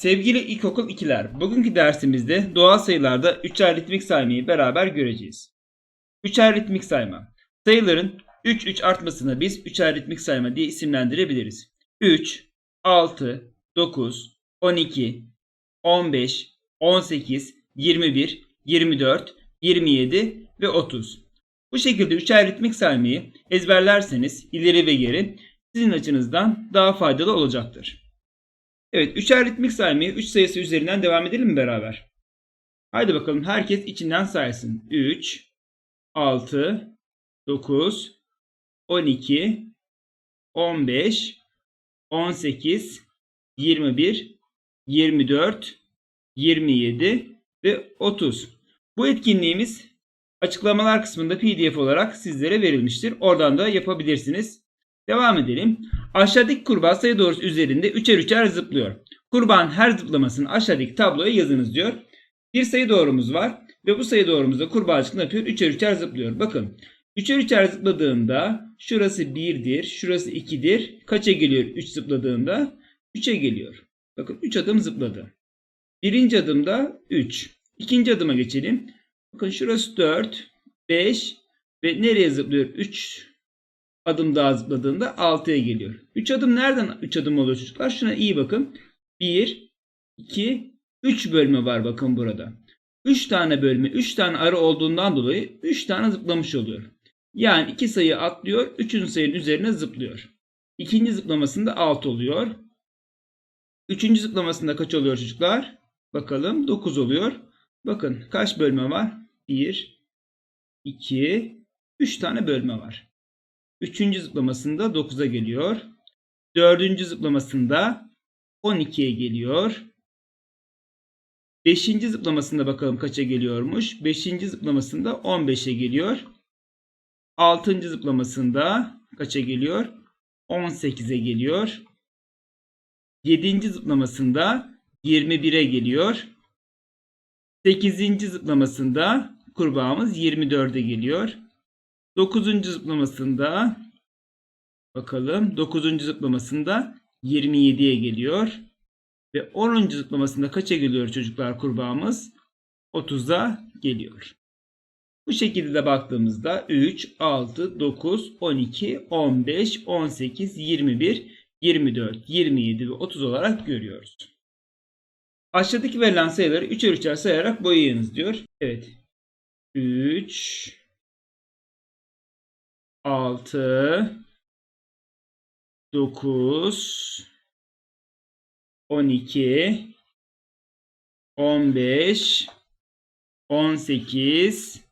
Sevgili ilkokul ikiler, bugünkü dersimizde doğal sayılarda üçer ritmik saymayı beraber göreceğiz. Üçer ritmik sayma. Sayıların 3-3 artmasına biz üçer ritmik sayma diye isimlendirebiliriz. 3, 6, 9, 12, 15, 18, 21, 24, 27 ve 30. Bu şekilde üçer ritmik saymayı ezberlerseniz ileri ve geri sizin açınızdan daha faydalı olacaktır. Evet, üçer ritmik saymayı 3 sayısı üzerinden devam edelim mi beraber? Haydi bakalım herkes içinden saysın. 3, 6, 9, 12, 15, 18, 21, 24, 27 ve 30. Bu etkinliğimiz açıklamalar kısmında pdf olarak sizlere verilmiştir. Oradan da yapabilirsiniz. Devam edelim. Aşağıdaki kurbağa sayı doğrusu üzerinde üçer üçer zıplıyor. Kurbağanın her zıplamasını aşağıdaki tabloya yazınız diyor. Bir sayı doğrumuz var ve bu sayı doğrumuzda kurbağacık ne yapıyor? Üçer üçer zıplıyor. Bakın. Üçer üçer zıpladığında şurası 1'dir, şurası 2'dir. Kaça geliyor 3 zıpladığında? 3'e geliyor. Bakın 3 adım zıpladı. Birinci adımda 3. İkinci adıma geçelim. Bakın şurası 4, 5 ve nereye zıplıyor? 3 adım daha zıpladığında 6'ya geliyor. 3 adım nereden 3 adım oluyor çocuklar? Şuna iyi bakın. 1, 2, 3 bölme var bakın burada. 3 tane bölme, 3 tane arı olduğundan dolayı 3 tane zıplamış oluyor. Yani 2 sayı atlıyor, 3. sayının üzerine zıplıyor. İkinci zıplamasında 6 oluyor. Üçüncü zıplamasında kaç oluyor çocuklar? Bakalım 9 oluyor. Bakın kaç bölme var? 1, 2, 3 tane bölme var. Üçüncü zıplamasında 9'a geliyor. Dördüncü zıplamasında 12'ye geliyor. Beşinci zıplamasında bakalım kaça geliyormuş. Beşinci zıplamasında 15'e geliyor. Altıncı zıplamasında kaça geliyor? 18'e geliyor. Yedinci zıplamasında 21'e geliyor. Sekizinci zıplamasında kurbağamız 24'e geliyor. 9. zıplamasında bakalım 9. zıplamasında 27'ye geliyor. Ve 10. zıplamasında kaça geliyor çocuklar kurbağamız? 30'a geliyor. Bu şekilde de baktığımızda 3, 6, 9, 12, 15, 18, 21, 24, 27 ve 30 olarak görüyoruz. Aşağıdaki verilen sayıları üçer üçer sayarak boyayınız diyor. Evet. 3, 6 9 12 15 18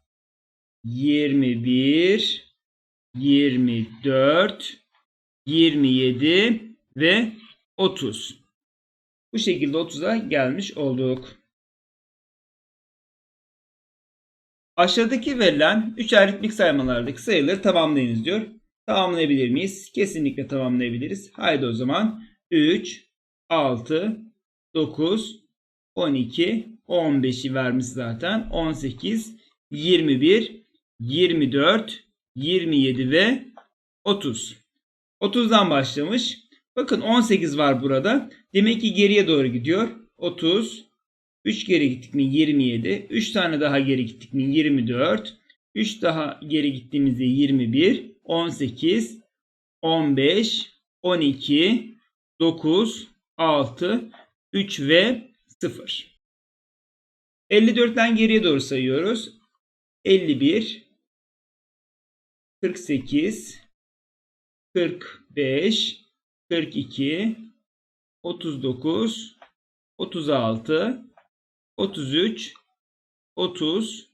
21 24 27 ve 30. Bu şekilde 30'a gelmiş olduk. Aşağıdaki verilen 3 ritmik saymalardaki sayıları tamamlayınız diyor. Tamamlayabilir miyiz? Kesinlikle tamamlayabiliriz. Haydi o zaman 3, 6, 9, 12, 15'i vermiş zaten. 18, 21, 24, 27 ve 30. 30'dan başlamış. Bakın 18 var burada. Demek ki geriye doğru gidiyor. 30, 3 geri gittik mi 27. 3 tane daha geri gittik mi 24. 3 daha geri gittiğimizde 21, 18, 15, 12, 9, 6, 3 ve 0. 54'ten geriye doğru sayıyoruz. 51, 48, 45, 42, 39, 36, 33, 30,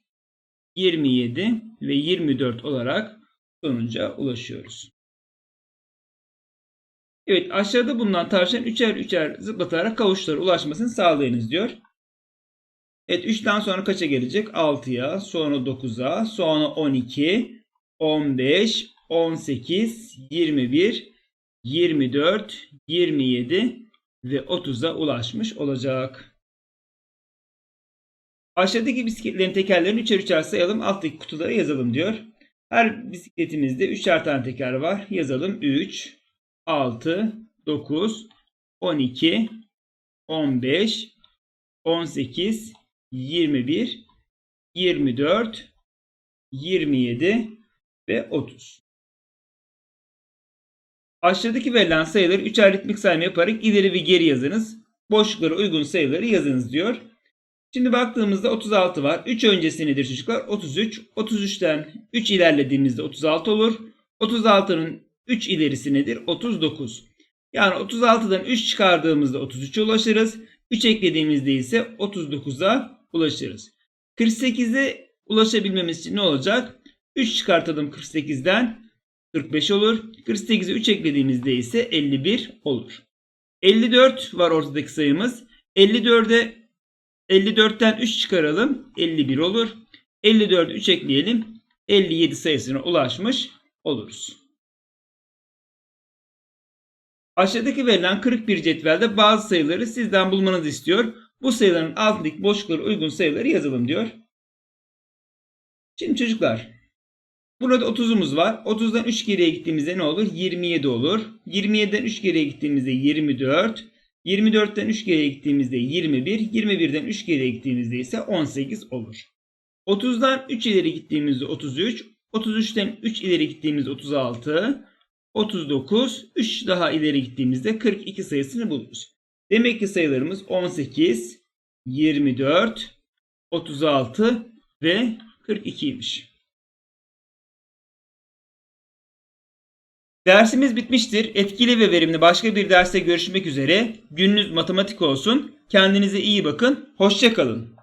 27 ve 24 olarak sonuca ulaşıyoruz. Evet aşağıda bulunan tavşan üçer üçer zıplatarak kavuşlara ulaşmasını sağlayınız diyor. Evet 3'ten sonra kaça gelecek? 6'ya, sonra 9'a, sonra 12, 15, 18, 21, 24, 27 ve 30'a ulaşmış olacak. Aşağıdaki bisikletlerin tekerlerini üçer üçer sayalım. Alttaki kutulara yazalım diyor. Her bisikletimizde üçer tane teker var. Yazalım. 3, 6, 9, 12, 15, 18, 21, 24, 27 ve 30. Aşağıdaki verilen sayıları üçer ritmik sayma yaparak ileri ve geri yazınız. Boşluklara uygun sayıları yazınız diyor. Şimdi baktığımızda 36 var. 3 öncesi nedir çocuklar? 33. 33'ten 3 ilerlediğimizde 36 olur. 36'nın 3 ilerisi nedir? 39. Yani 36'dan 3 çıkardığımızda 33'e ulaşırız. 3 eklediğimizde ise 39'a ulaşırız. 48'e ulaşabilmemiz için ne olacak? 3 çıkartalım 48'den 45 olur. 48'e 3 eklediğimizde ise 51 olur. 54 var ortadaki sayımız. 54'e 54'ten 3 çıkaralım. 51 olur. 54'e 3 ekleyelim. 57 sayısına ulaşmış oluruz. Aşağıdaki verilen 41 cetvelde bazı sayıları sizden bulmanızı istiyor. Bu sayıların altındaki boşluklara uygun sayıları yazalım diyor. Şimdi çocuklar burada 30'umuz var. 30'dan 3 geriye gittiğimizde ne olur? 27 olur. 27'den 3 geriye gittiğimizde 24. 24'ten 3 geriye gittiğimizde 21. 21'den 3 geriye gittiğimizde ise 18 olur. 30'dan 3 ileri gittiğimizde 33. 33'ten 3 ileri gittiğimizde 36. 39. 3 daha ileri gittiğimizde 42 sayısını buluruz. Demek ki sayılarımız 18, 24, 36 ve 42'ymiş. Dersimiz bitmiştir. Etkili ve verimli başka bir derste görüşmek üzere. Gününüz matematik olsun. Kendinize iyi bakın. Hoşçakalın.